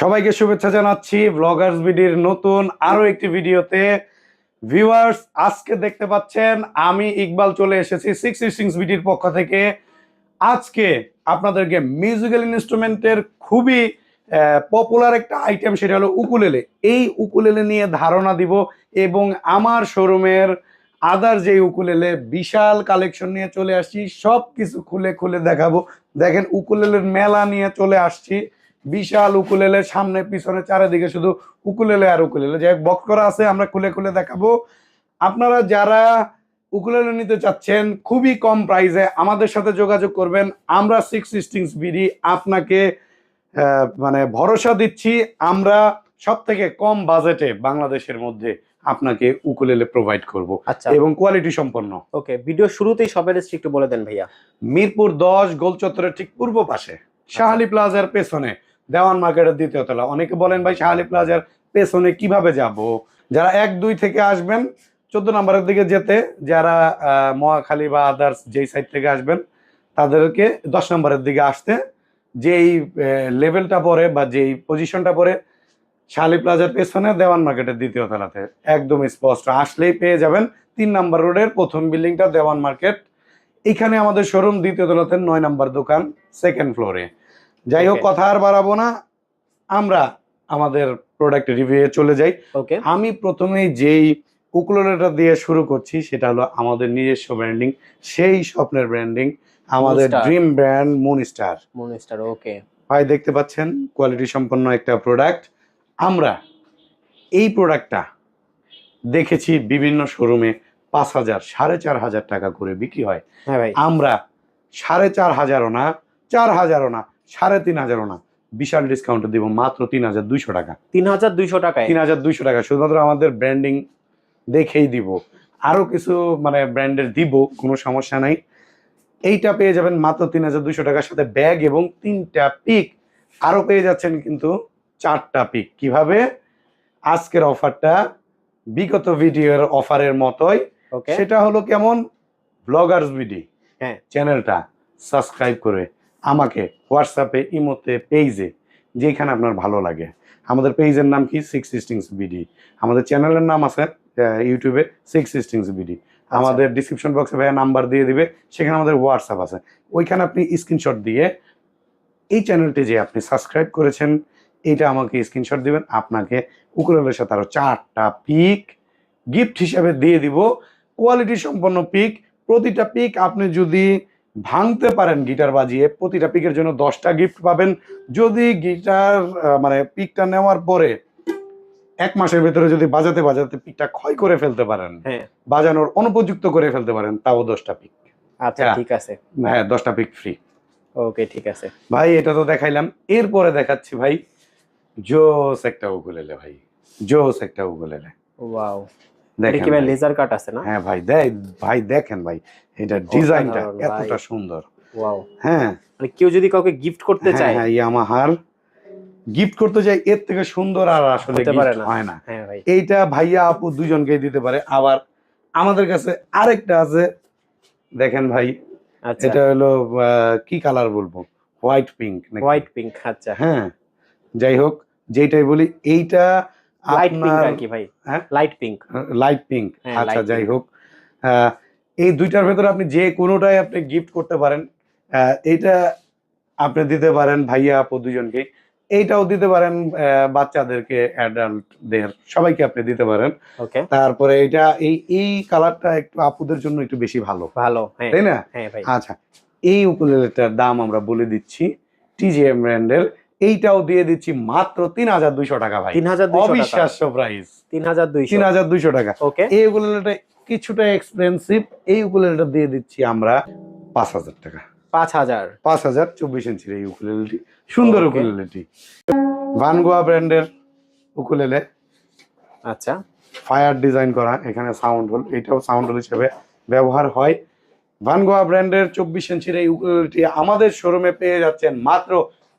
সবাইকে শুভেচ্ছা জানাচ্ছি। ব্লগার্স বিডির নতুন আরও একটি ভিডিওতে। ভিউয়ার্স আজকে দেখতে পাচ্ছেন, আমি ইকবাল চলে এসেছি সিক্স সিক্স বিডির পক্ষ থেকে। আজকে আপনাদেরকে মিউজিক্যাল ইনস্ট্রুমেন্টের খুবই পপুলার একটা আইটেম সেটা হলো উকুলেলে এই উকুলেলে নিয়ে ধারণা দিব এবং আমার শোরুমের আদার যে উকুলেলে বিশাল কালেকশন নিয়ে চলে আসছি। সব কিছু খুলে খুলে দেখাবো। দেখেন উকুলেলের মেলা নিয়ে চলে আসছি। বিশাল উকুলেলে সামনে পিছনে চারিদিকে শুধু উকুলেলে আর উকুলেলে। যাই বক্স করা আছে আমরা খুলে খুলে দেখাবো। আপনারা যারা উকুলেলে নিতে চাচ্ছেন খুবই কম প্রাইসে আমাদের সাথে যোগাযোগ করবেন। আমরা সিক্স স্টিংস বিডি আপনাকে মানে ভরসা দিচ্ছি। আমরা সব থেকে কম বাজেটে বাংলাদেশের মধ্যে আপনাকে উকুলেলে প্রোভাইড করব। আচ্ছা। এবং কোয়ালিটি সম্পন্ন। ওকে ভিডিও শুরুতেই সবের একটু বলে দেন ভাইয়া। মিরপুর দশ গোল চত্বরের ঠিক পূর্ব পাশে শাহালি প্লাজার পেছনে। দেওয়ান মার্কেটের দ্বিতীয় তলা। অনেকে বলেন, ভাই, শাহালি প্লাজার পেছনে কীভাবে যাব? যারা এক, দুই থেকে আসবেন, চোদ্দ নম্বরের দিকে যেতে, যারা মহাখালী বা আদার্স যেই সাইড থেকে আসবেন, তাদেরকে দশ নম্বরের দিকে আসতে, যেই লেভেলটা পড়ে বা যেই পজিশনটা পড়ে শালি প্লাজার পেছনে দেওয়ান মার্কেটের দ্বিতীয় তলাতে। একদম স্পষ্ট। আসলেই পেয়ে যাবেন তিন নম্বর রোডের প্রথম বিল্ডিংটা দেওয়ান মার্কেট। এখানে আমাদের শোরুম দ্বিতীয় তলাতে নয় নাম্বার দোকান সেকেন্ড ফ্লোরে যাই হোক কথা আর বাড়াবো না। আমরা আমাদের প্রোডাক্ট রিভিউ চলে যাই। ওকে আমি প্রথমেই যেই উকুলেলেটা দিয়ে শুরু করছি সেটা হলো আমাদের নিজস্ব ব্র্যান্ডিং সেই স্বপ্নের ব্র্যান্ডিং আমাদের ড্রিম ব্র্যান্ড মুন স্টার মনিস্টার ওকে ভাই দেখতে পাচ্ছেন কোয়ালিটি সম্পন্ন একটা প্রোডাক্ট আমরা এই প্রোডাক্টটা দেখেছি বিভিন্ন শোরুমে পাঁচ হাজার সাড়ে চার হাজার টাকা করে বিক্রি হয়। হ্যাঁ ভাই। আমরা সাড়ে চার হাজারও না চার হাজারও না সাড়ে তিন হাজারও না। বিশাল ডিসকাউন্ট দিব মাত্র তিন হাজার দুইশো টাকা। তিন হাজার দুইশো টাকা তিন হাজার দুইশো টাকা শুধুমাত্র আমাদের ব্র্যান্ডিং দেখেই দিব। আরও কিছু মানে ব্র্যান্ডের দিব কোনো সমস্যা নাই। এইটা পেয়ে যাবেন মাত্র তিন হাজার দুইশো টাকার সাথে ব্যাগ এবং তিনটা পিক আরও পেয়ে যাচ্ছেন কিন্তু চারটা পিক কীভাবে? আজকের অফারটা বিগত ভিডিওর অফারের মতোই। সেটা হলো কেমন? ব্লগার্স বিডি হ্যাঁ। চ্যানেলটা সাবস্ক্রাইব করে। আমাকে হোয়াটসঅ্যাপে ইমোতে পেজে যেখানে আপনার ভালো লাগে। আমাদের পেজের নাম কি? সিক্স সিস্টিংস বিডি আমাদের চ্যানেলের নাম আছে ইউটিউবে সিক্স সিস্টিংস বিডি আমাদের ডিসক্রিপশন বক্সে ভাইয়া নাম্বার দিয়ে দিবে সেখানে আমাদের হোয়াটসঅ্যাপ আছে। ওইখানে আপনি স্ক্রিনশট দিয়ে এই চ্যানেলটি যে আপনি সাবস্ক্রাইব করেছেন এটা আমাকে স্ক্রিনশট দিবেন। আপনাকে উকুলেলের সাথে আরও চারটা পিক গিফট হিসাবে দিয়ে দিব। কোয়ালিটি সম্পন্ন পিক প্রতিটা পিক আপনি যদি ভাঙতে পারেন গিটার বাজিয়ে। প্রতিটা পিকের জন্য দশটা গিফট পাবেন। যদি গিটার মানে পিকটা নেওয়ার পরে এক মাসের ভেতরে যদি বাজাতে বাজাতে পিকটা ক্ষয় করে ফেলতে পারেন হ্যাঁ। বাজানোর অনুপযুক্ত করে ফেলতে পারেন তাও দশটা পিক আচ্ছা হ্যাঁ। ঠিক আছে। হ্যাঁ দশটা পিক ফ্রি ওকে ঠিক আছে। ভাই এটা তো দেখাইলাম। এরপরে দেখাচ্ছি ভাই জোস একটা উকুলেলে ভাই। জোস একটা উকুলেলে ওয়াও। ভাই। লেজার কাট আছে না? হ্যাঁ ভাই দেখ ভাই দেখেন ভাই এটা ডিজাইনটা এতটা সুন্দর। ওয়াও হ্যাঁ। মানে কেউ যদি কাউকে গিফট করতে হ্যাঁ চায় হ্যাঁ ইয়ামাহার গিফট করতে চাই এর থেকে সুন্দর আর আসলে। হয় না। এইটা ভাইয়া আপু দুজনকেই দিতে পারে। আবার আমাদের কাছে আরেকটা আছে। দেখেন ভাই আচ্ছা। এটা হলো কি কালার বলব? হোয়াইট পিঙ্ক হোয়াইট পিঙ্ক আচ্ছা। হ্যাঁ। যাই হোক যেটাই বলি এইটা লাইট পিঙ্ক আর কি ভাই। হ্যাঁ? লাইট পিঙ্ক লাইট পিঙ্ক আচ্ছা যাই হোক। এই দুইটার ভেতরে আপনি যে কোনোটাই আপনি গিফট করতে পারেন এইটা আপনি দিতে পারেন ভাইয়া আপু দুজনকে এইটাও দিতে পারেন বাচ্চাদেরকে অ্যাডাল্টদের সবাইকে আপনি দিতে পারেন। ওকে তারপরে এটা এই এই কালারটা একটু আপুদের জন্য একটু বেশি ভালো। ভালো হ্যাঁ। তাই না? হ্যাঁ আচ্ছা এই উকুলেলেটার দাম আমরা বলে দিচ্ছি টিজিএম ব্র্যান্ডের এইটাও দিয়ে দিচ্ছি মাত্র তিন হাজার দুইশো টাকা ভাই। তিন হাজার অবিশ্বাস্য প্রাইস তিন হাজার দুইশো। তিন হাজার দুইশো টাকা। ওকে এই উকুলেলেটা কিছুটা এক্সপেন্সিভ এই উকুলেলেটা দিয়ে দিচ্ছি আমরা পাঁচ হাজার টাকা। পাঁচ হাজার। পাঁচ হাজার চব্বিশ ইঞ্চির এই উকুলেলেটি সুন্দর. উকুলেলেটি ভানগোয়া ব্র্যান্ডের উকুলেলে আচ্ছা। ফায়ার ডিজাইন করা এখানে সাউন্ড হোল এটাও সাউন্ড হোল হিসেবে ব্যবহার হয়। ভানগোয়া ব্র্যান্ডের চব্বিশ ইঞ্চির এই উকুলেলেটি আমাদের শোরুমে পেয়ে যাচ্ছেন মাত্র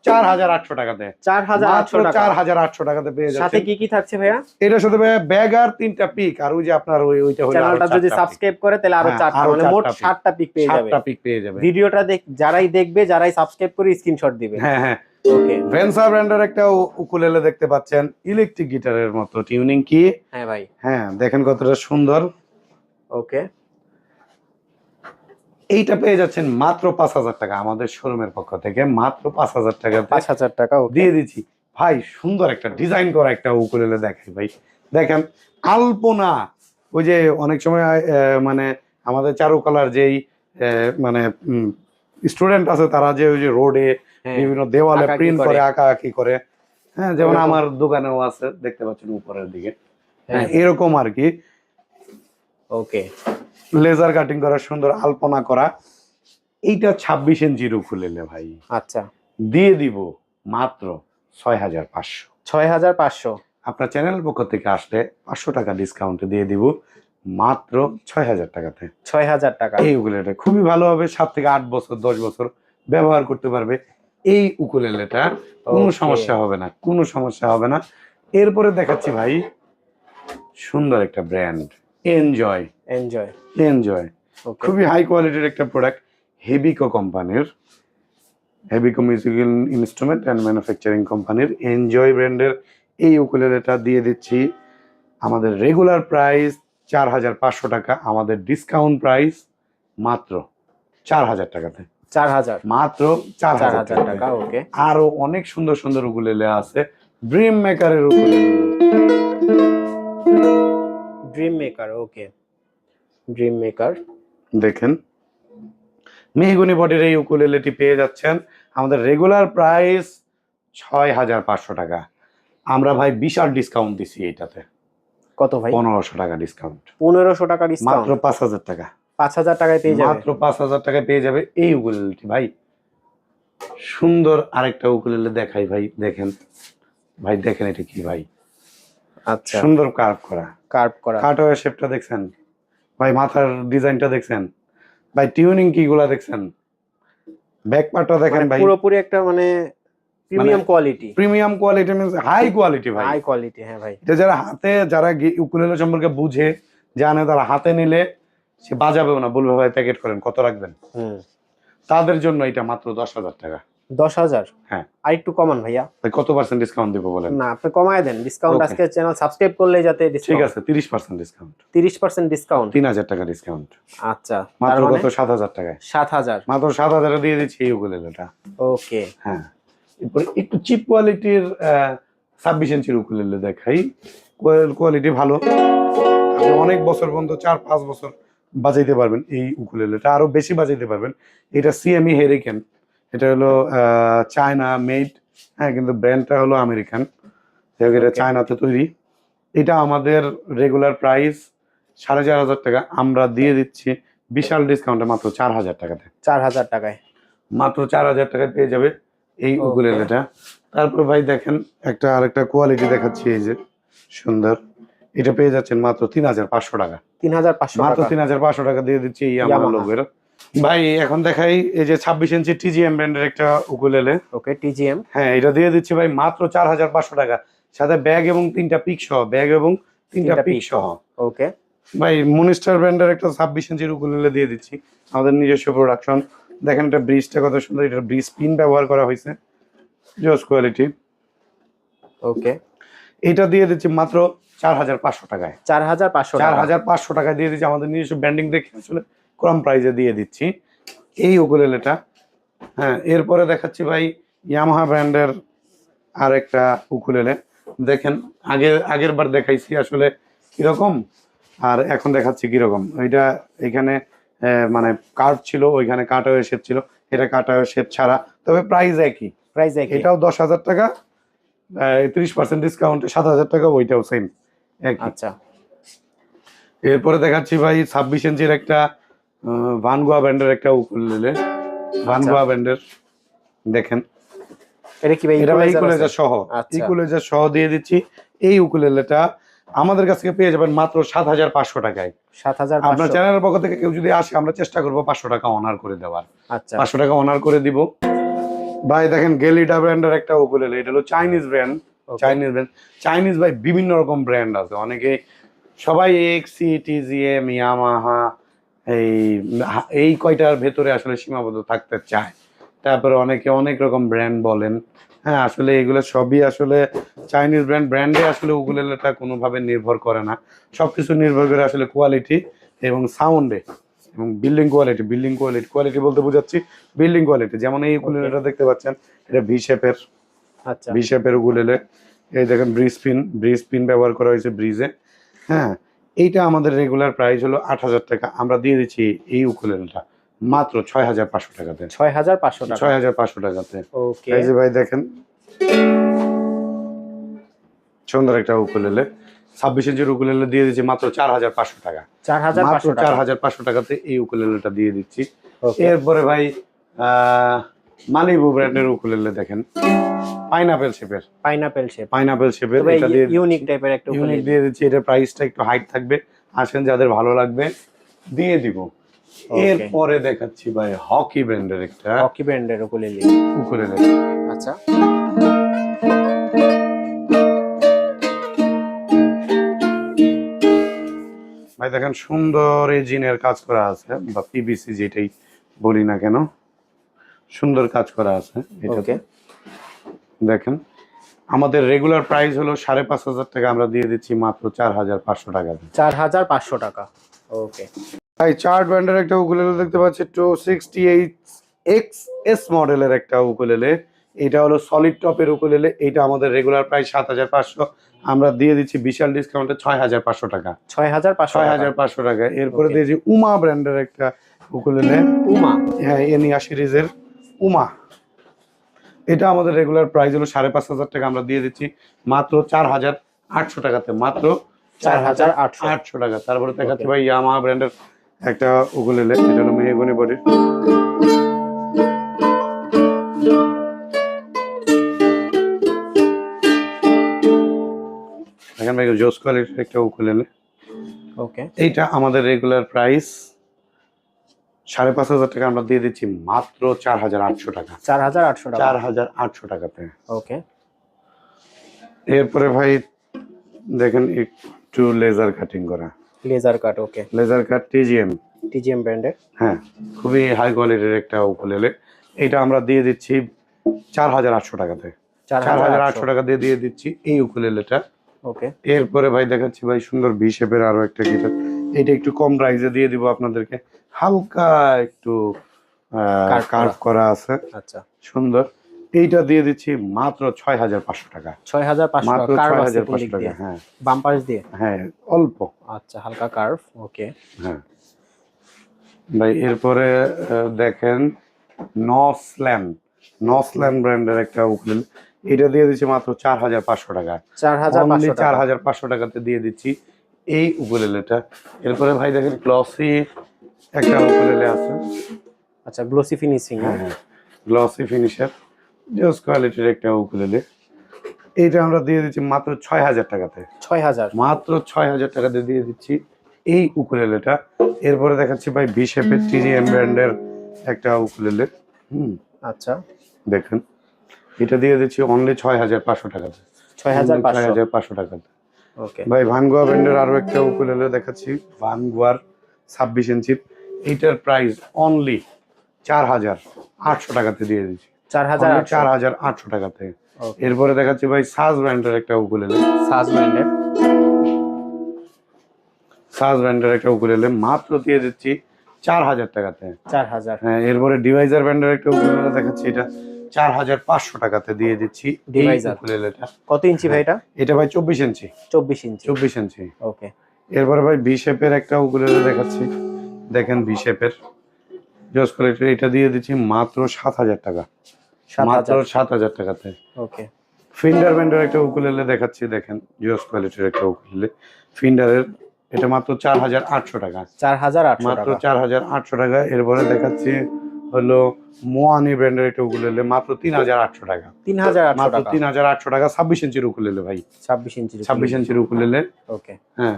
চার হাজার আটশো টাকাতে। চার হাজার আটশো চার হাজার আটশো টাকাতে পেয়ে সাথে কি কি থাকছে ভাইয়া? এটার সাথে ভাইয়া ব্যাগ আর তিনটা পিক আর ওই যে আপনার ওই ওইটা হলো চ্যানেলটা যদি চারটা সাবস্ক্রাইব করে তাহলে আরও হ্যাঁ, চারটা মানে মোট সাতটা পিক পেয়ে যাবে। সাতটা পিক পেয়ে যাবে। ভিডিওটা দেখ যারাই দেখবে যারাই সাবস্ক্রাইব করে স্ক্রিনশট দিবে। হ্যাঁ হ্যাঁ। ওকে ব্র্যান্ডের একটা উকুলেলে দেখতে পাচ্ছেন। ইলেকট্রিক গিটারের মতো। টিউনিং কি হ্যাঁ ভাই। হ্যাঁ দেখেন কতটা সুন্দর। ওকে এইটা পেয়ে যাচ্ছেন মাত্র পাঁচ হাজার টাকা আমাদের শোরুমের পক্ষ থেকে মাত্র পাঁচ হাজার টাকা পাঁচ হাজার টাকা দিয়ে দিচ্ছি। ভাই সুন্দর একটা ডিজাইন করা একটা উকুলেলে দেখাই ভাই। দেখেন আলপনা ওই যে অনেক সময় মানে আমাদের চারুকলার যেই মানে স্টুডেন্ট আছে তারা যে ওই যে রোডে হ্যাঁ বিভিন্ন দেওয়ালে প্রিন্ট করে। করে আঁকা আঁকি করে। হ্যাঁ যেমন আমার দোকানেও আছে দেখতে পাচ্ছেন উপরের দিকে। হ্যাঁ। হ্যাঁ এরকম আর কি। ওকে লেজার কাটিং করা সুন্দর আলপনা করা। এইটা ছাব্বিশ ইঞ্চির উকুলেলে ভাই। আচ্ছা। দিয়ে দিব মাত্র ছয় হাজার পাঁচশো। ছয় হাজার পাঁচশো। আপনার চ্যানেল পক্ষ থেকে আসলে পাঁচশো টাকা ডিসকাউন্টে দিয়ে দিব মাত্র ছয় হাজার টাকাতে। ছয় হাজার টাকা। এই উকুলেটা খুবই ভালো হবে সাত থেকে আট বছর দশ বছর ব্যবহার করতে পারবে। এই উকুলেলেটা কোনো সমস্যা হবে না কোনো সমস্যা হবে না। এরপরে দেখাচ্ছি ভাই সুন্দর একটা ব্র্যান্ড এনজয় এনজয় এনজয় খুবই হাই কোয়ালিটির একটা প্রোডাক্ট হেবিকো কোম্পানির হেবিকো মিউজিক্যাল ইনস্ট্রুমেন্ট অ্যান্ড ম্যানুফ্যাকচারিং কোম্পানির এনজয় ব্র্যান্ডের এই উকুলেলেটা দিয়ে দিচ্ছি। আমাদের রেগুলার প্রাইস চার হাজার পাঁচশো টাকা আমাদের ডিসকাউন্ট প্রাইস মাত্র চার হাজার টাকাতে। চার হাজার। মাত্র চার হাজার টাকা। ওকে আরও অনেক সুন্দর সুন্দর উকুলেলে আছে। Dream মেকারের ukulele dream maker okay dream maker দেখেন। মেহগুনি বডির এই উকুলেলেটি পেয়ে যাচ্ছেন। আমাদের রেগুলার প্রাইস ছয় হাজার পাঁচশো টাকা। আমরা ভাই বিশাল ডিসকাউন্ট দিছি এইটাতে কত ভাই? পনেরোশো টাকা ডিসকাউন্ট পনেরোশো টাকা মাত্র পাঁচ হাজার টাকা। পাঁচ হাজার টাকায় পেয়ে যাবে। মাত্র পাঁচ হাজার টাকায় পেয়ে যাবে এই উকুলেলটি ভাই। সুন্দর আরেকটা উকুলেলে দেখাই ভাই দেখেন। ভাই দেখেন এটা কি ভাই। আচ্ছা। সুন্দর কার্ভ করা। কার্ভ করা। কাটওয়ার শেপটা দেখছেন? ভাই মাথার ডিজাইনটা দেখছেন? ভাই টিউনিং কিগুলা দেখছেন? ব্যাক পার্টটা দেখেন মানে ভাই। পুরোপুরি একটা মানে premium quality premium quality means high quality ভাই। হাই কোয়ালিটি হ্যাঁ ভাই। এটা যারা হাতে যারা গি- উকুলেলে সম্পর্কে বুঝে জানে তারা হাতে নিলে সে বাজাবেও না। বলবে ভাই প্যাকেট করেন কত রাখবেন? হুম। তাদের জন্য এটা মাত্র দশ হাজার টাকা। দশ হাজার। হ্যাঁ। আর একটু কমান ভাইয়া। কত পার্সেন্ট ডিসকাউন্ট দিব বলেন? না আপনি কমায় দেন। ডিসকাউন্ট আজকে চ্যানেল সাবস্ক্রাইব করলে যাতে ঠিক আছে তিরিশ পার্সেন্ট ডিসকাউন্ট তিরিশ পার্সেন্ট ডিসকাউন্ট তিন হাজার টাকা ডিসকাউন্ট আচ্ছা মাত্র মানে? কত? সাত হাজার টাকায়। সাত হাজার। মাত্র সাত হাজারে দিয়ে দিচ্ছি এই উকুলেলেটা। ওকে হ্যাঁ। এরপরে একটু চিপ কোয়ালিটির ছাব্বিশ ইঞ্চির উকুলেলে দেখাই। কোয়ালিটি ভালো। আপনি অনেক বছর পর্যন্ত চার পাঁচ বছর বাজাইতে পারবেন এই উকুলেলেটা। আরও বেশি বাজাইতে পারবেন। এটা সিএমই হেরিকেন এটা হলো চায়না মেড হ্যাঁ কিন্তু ব্র্যান্ডটা হলো আমেরিকান এটা চায়নাতে তৈরি। এটা আমাদের রেগুলার প্রাইস সাড়ে চার হাজার টাকা। আমরা দিয়ে দিচ্ছি বিশাল ডিসকাউন্টে মাত্র চার হাজার টাকাতে। চার হাজার টাকায়। মাত্র চার হাজার টাকায় পেয়ে যাবে এই. উকুলেলেটা তারপর ভাই দেখেন একটা আরেকটা কোয়ালিটি দেখাচ্ছি এই যে সুন্দর। এটা পেয়ে যাচ্ছেন মাত্র তিন হাজার পাঁচশো টাকা। তিন হাজার পাঁচশো মাত্র তিন হাজার পাঁচশো টাকা দিয়ে দিচ্ছি এই আমার। লোকের ভাই এখন দেখাই এই যে ছাব্বিশ ইঞ্চি টিজিএম ব্র্যান্ডের একটা উকুলেলে। ওকে টিজিএম হ্যাঁ এটা দিয়ে দিচ্ছি ভাই মাত্র চার হাজার পাঁচশো টাকা। সাথে ব্যাগ এবং তিনটা পিক সহ ব্যাগ এবং তিনটা পিক সহ। ওকে। ভাই মনিস্টার ব্র্যান্ডের একটা ছাব্বিশ ইঞ্চির উকুলেলে দিয়ে দিচ্ছি। আমাদের নিজস্ব প্রোডাকশন দেখেন এটা ব্রিজটা কত সুন্দর এটা ব্রিজ পিন ব্যবহার করা হয়েছে। জোস কোয়ালিটি ওকে। এটা দিয়ে দিচ্ছি মাত্র চার হাজার পাঁচশো টাকায়। চার হাজার পাঁচশো চার হাজার পাঁচশো টাকায় দিয়ে দিচ্ছি। আমাদের নিজস্ব ব্র্যান্ডিং দেখে আসলে কম প্রাইজে দিয়ে দিচ্ছি। এই উকুলেলেটা হ্যাঁ এরপরে দেখাচ্ছি ভাই ইয়ামাহা ব্র্যান্ডের আর একটা উকুলেলে দেখেন আগে আগের বার দেখাইছি আসলে কীরকম আর এখন দেখাচ্ছি কীরকম। ওইটা এখানে মানে কার্ভ ছিল ওইখানে কাটাও শেপ ছিল। এটা কাটাও শেপ ছাড়া তবে প্রাইস একই। প্রাইস একই। এটাও দশ হাজার টাকা ত্রিশ পার্সেন্ট ডিসকাউন্ট সাত হাজার টাকা ওইটাও সেম আচ্ছা। এরপরে দেখাচ্ছি ভাই ছাব্বিশ ইঞ্চির একটা ভানগুয়া ব্যান্ডের একটা উকুলেলে ভানগুয়া ব্যান্ডের দেখেন। এটা কি ভাই এটা ভাই আছে? সহ। আচ্ছা। সহ দিয়ে দিচ্ছি। এই উকুলেলেটা আমাদের কাছ থেকে পেয়ে যাবেন মাত্র সাত হাজার পাঁচশো টাকায়। সাত হাজার আপনার চ্যানেলের পক্ষ থেকে কেউ যদি আসে আমরা চেষ্টা করব পাঁচশো টাকা অনার করে দেওয়ার। আচ্ছা। পাঁচশো টাকা অনার করে দিব। ভাই দেখেন গেলিডা ব্র্যান্ডের একটা উকুলেলে এটা হলো Chinese brand Chinese brand Chinese ভাই বিভিন্ন রকম ব্র্যান্ড আছে। অনেকে সবাই এক্সি টিজিএম ইয়ামাহা এই এই কয়টার ভেতরে আসলে সীমাবদ্ধ থাকতে চায়? তারপরে অনেকে অনেক রকম ব্র্যান্ড বলেন। হ্যাঁ আসলে এগুলো সবই আসলে চাইনিজ ব্র্যান্ড ব্র্যান্ডে আসলে উকুলেলেটা কোনোভাবে নির্ভর করে না। সব কিছু নির্ভর করে আসলে কোয়ালিটি এবং সাউন্ডে এবং building quality building quality quality বলতে বোঝাচ্ছি বিল্ডিং কোয়ালিটি যেমন এই উকুলেলেটা দেখতে পাচ্ছেন এটা ভি শেপের আচ্ছা। ভি শেপের এই দেখেন ব্রিজ পিন ব্রিজ পিন ব্যবহার করা হয়েছে ব্রিজে হ্যাঁ এইটা আমাদের রেগুলার প্রাইস হলো আট হাজার টাকা। আমরা দিয়ে দিচ্ছি এই উকুলেলটা মাত্র ছয় হাজার পাঁচশো টাকাতে। ছয় হাজার পাঁচশো ছয় হাজার পাঁচশো টাকাতে। ওকে ভাই দেখেন। সুন্দর একটা উকুলেলে ছাব্বিশ ইঞ্চির উকুলেলে দিয়ে দিচ্ছি মাত্র চার হাজার পাঁচশো টাকা। চার হাজার মাত্র চার হাজার পাঁচশো টাকাতে এই উকুলেলেটা দিয়ে দিচ্ছি। এরপরে ভাই আহ, মালিবু ব্র্যান্ডের উকুলেলে দেখেন। পাইনাপেল শেপের পাইনাপেল শেপ পাইনাপেল শেপের এটা দিয়ে ইউনিক টাইপের একটা ইউনিক দিয়ে দিচ্ছি এটা প্রাইসটা একটু হাইট থাকবে। আসেন যাদের ভালো লাগবে দিয়ে দিব. এরপরে দেখাচ্ছি ভাই হকি ব্র্যান্ডের একটা। হকি ব্র্যান্ডের উকুলেলে উকুলেলে আচ্ছা। ভাই দেখেন সুন্দর এই জিনের কাজ করা আছে বা পিবিসি যেটাই বলি না কেন সুন্দর কাজ করা আছে এটা ওকে দেখেন আমাদের রেগুলার প্রাইস হলো সাড়ে পাঁচ হাজার টাকা আমরা দিয়ে দিচ্ছি মাত্র চার হাজার পাঁচশো টাকা। চার হাজার পাঁচশো টাকা। ওকে ভাই চার ব্র্যান্ডের একটা উকুলেলে দেখতে পাচ্ছি two sixty eight X S মডেলের একটা উকুলেলে এটা হলো সলিড টপের উকুলেলে এটা আমাদের রেগুলার প্রাইস সাত হাজার পাঁচশো। আমরা দিয়ে দিচ্ছি বিশাল ডিসকাউন্টে ছয় হাজার পাঁচশো টাকা। ছয় হাজার পাঁচশো ছয় হাজার পাঁচশো টাকা। এরপরে. দিয়েছি উমা ব্র্যান্ডের একটা উকুলেলে উমা? হ্যাঁ এনিয়া সিরিজের উমা। এটা আমাদের রেগুলার প্রাইস হলো সাড়ে পাঁচ হাজার টাকা আমরা দিয়ে দিচ্ছি। মাত্র চার হাজার আটশো টাকাতে মাত্র চার হাজার আটশো। আটশো টাকা। তারপরে দেখাচ্ছি. ভাই ইয়ামা ব্র্যান্ডের একটা উকুলেলে এটা হলো মেহগনি বডির। দেখেন ভাই জোস কোয়ালিটির একটা উকুলেলে ওকে এইটা আমাদের রেগুলার প্রাইস সাড়ে পাঁচ হাজার টাকা আমরা দিয়ে দিচ্ছি মাত্র চার হাজার আটশো টাকা। চার হাজার আটশো টাকা। চার হাজার আটশো টাকাতে ওকে। এরপরে ভাই দেখেন একটু লেজার কাটিং করা। Laser cut okay laser cut TGM TGM ব্র্যান্ডের হ্যাঁ খুবই হাই কোয়ালিটির একটা উকুলেলে এটা আমরা দিয়ে দিচ্ছি চার হাজার আটশো টাকাতে। চার হাজার আটশো। টাকা দিয়ে দিয়ে দিচ্ছি এই উকুলেলেটা ওকে এরপরে ভাই দেখাচ্ছি ভাই সুন্দর ভি শেপের আরও একটা গিটার। এটা একটু কম প্রাইসে দিয়ে দিব আপনাদেরকে। হালকা একটু কার্ভ করা। আছে। আচ্ছা। সুন্দর। এইটা দিয়ে দিচ্ছি মাত্র ছয় হাজার পাঁচশো টাকা। ছয় হাজার পাঁচশো মাত্র ছয় হাজার পাঁচশো টাকা হ্যাঁ। বাম্পার্স দিয়ে? হ্যাঁ অল্প। আচ্ছা হালকা কার্ভ ওকে হ্যাঁ। ভাই এরপরে দেখেন নসল্যান। নসল্যান ব্র্যান্ডের একটা উকিল। এটা দিয়ে দিচ্ছি মাত্র চার হাজার পাঁচশো টাকা। চার হাজার চার হাজার পাঁচশো টাকাতে দিয়ে দিচ্ছি। এই উকুলেলেটা এরপরে ভাই দেখেন গ্লসি একটা উকুলেলে আছে। আচ্ছা গ্লসি ফিনিশিং হ্যাঁ? গ্লসি ফিনিশার জোস কোয়ালিটির একটা উকুলেলে এইটা আমরা দিয়ে দিচ্ছি মাত্র ছয় হাজার টাকাতে। ছয় হাজার? মাত্র ছয় হাজার টাকাতে দিয়ে দিচ্ছি এই উকুলেলেটা এরপরে দেখাচ্ছি ভাই বি শেপের টিজিএম ব্র্যান্ডের একটা উকুলেলে হুম আচ্ছা। দেখেন। এটা দিয়ে দিচ্ছি অনলি ছয় হাজার পাঁচশো টাকাতে। ছয় হাজার পাঁচশো। হাজার পাঁচশো টাকাতে। ভাই ভানগোয়া ব্র্যান্ডের আরও একটা উকুলেলে দেখাচ্ছি। ভানগোয়ার ছাব্বিশ ইঞ্চির এইটার প্রাইস অনলি চার হাজার আটশো টাকাতে দিয়ে দিচ্ছি চার হাজার চার হাজার আটশো টাকাতে। এরপরে দেখাচ্ছি ভাই সাজ ব্র্যান্ডের একটা উকুলেলে সাজ ব্র্যান্ডের সাজ ব্র্যান্ডের একটা উকুলেলে মাত্র দিয়ে দিচ্ছি চার হাজার টাকাতে। চার হাজার। হ্যাঁ এরপরে ডিভাইজার ব্র্যান্ডের একটা উকুলেলে দেখাচ্ছি। এটা চার হাজার পাঁচশো টাকাতে দিয়ে দিচ্ছি কত ইঞ্চি ভাই এটা? এটা ভাই চব্বিশ ইঞ্চি। চব্বিশ ইঞ্চি। চব্বিশ ইঞ্চি। ওকে। এরপরে ভাই ভি শেপের একটা উকুলেলে দেখাচ্ছি। দেখেন ভি শেপের জস কোয়ালিটির এটা দিয়ে দিচ্ছি মাত্র সাত হাজার টাকা মাত্র সাত হাজার টাকাতে। ওকে। ফিন্ডার ব্যান্ডের একটা উকুলেলে দেখাচ্ছি দেখেন। জিওস কোয়ালিটির একটা উকুলেলে ফিন্ডারের এটা মাত্র চার হাজার আটশো টাকা। চার হাজার আটশো মাত্র চার হাজার আটশো টাকা। এরপরে দেখাচ্ছি হলো মোয়ানি ব্র্যান্ডের একটা উকুলেলে মাত্র তিন হাজার আটশো টাকা। তিন হাজার মাত্র তিন হাজার আটশো টাকা ছাব্বিশ ইঞ্চির উকুলেলে ভাই। ছাব্বিশ ইঞ্চি ছাব্বিশ ইঞ্চির উকুলেলে ওকে। হ্যাঁ।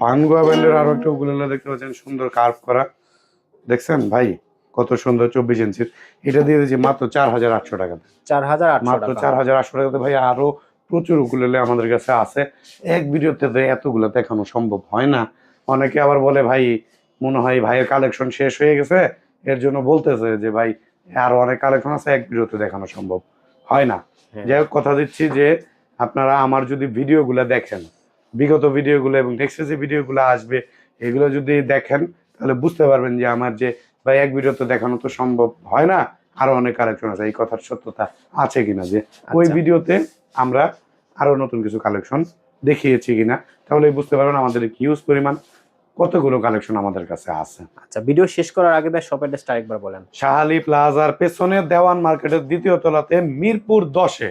ভানগোয়া ব্র্যান্ডের আরও একটা উকুলেলে দেখতে পাচ্ছেন সুন্দর কার্ভ করা। দেখছেন ভাই? কত সুন্দর চব্বিশ ইঞ্চির। এটা দিয়ে দিয়েছি মাত্র চার হাজার আটশো টাকাতে চার হাজার মাত্র চার হাজার আটশো টাকাতে ভাই আরও প্রচুর উকুলেলে আমাদের কাছে আছে। এক ভিডিওতে তো এতগুলো দেখানো সম্ভব হয় না। অনেকে আবার বলে ভাই মনে হয় ভাইয়ের কালেকশন শেষ হয়ে গেছে। এর জন্য বলতেছে যে ভাই আরও অনেক কালেকশন আছে এক ভিডিওতে দেখানো সম্ভব হয় না হ্যাঁ। যাই হোক কথা দিচ্ছি যে আপনারা আমার যদি ভিডিওগুলো দেখেন বিগত ভিডিওগুলো এবং নেক্সট যে ভিডিওগুলো আসবে এগুলো যদি দেখেন তাহলে বুঝতে পারবেন যে আমার যে ভাই এক ভিডিও তো দেখানো তো সম্ভব হয় না আরও অনেক কালেকশন আছে এই কথার সত্যতা আছে কিনা যে ওই আচ্ছা। ভিডিওতে আমরা আরও নতুন কিছু কালেকশন দেখিয়েছি কিনা তাহলে বুঝতে পারবেন আমাদের হিউজ পরিমাণ কতগুলো কালেকশন আমাদের কাছে আছে? আচ্ছা ভিডিও শেষ করার আগে ভাই শপ অ্যাড্রেসটা আরেকবার বলেন। শাহালি প্লাজার পেছনে দেওয়ান মার্কেটের দ্বিতীয় তলাতে মিরপুর দশে।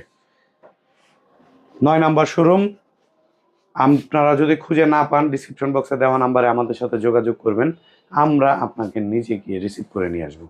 নয় নাম্বার শোরুম আপনারা যদি খুঁজে না পান ডিসক্রিপশন বক্সে দেওয়া নাম্বারে আমাদের সাথে যোগাযোগ করবেন। আমরা আপনাকে নিজে গিয়ে রিসিভ করে নিয়ে আসব।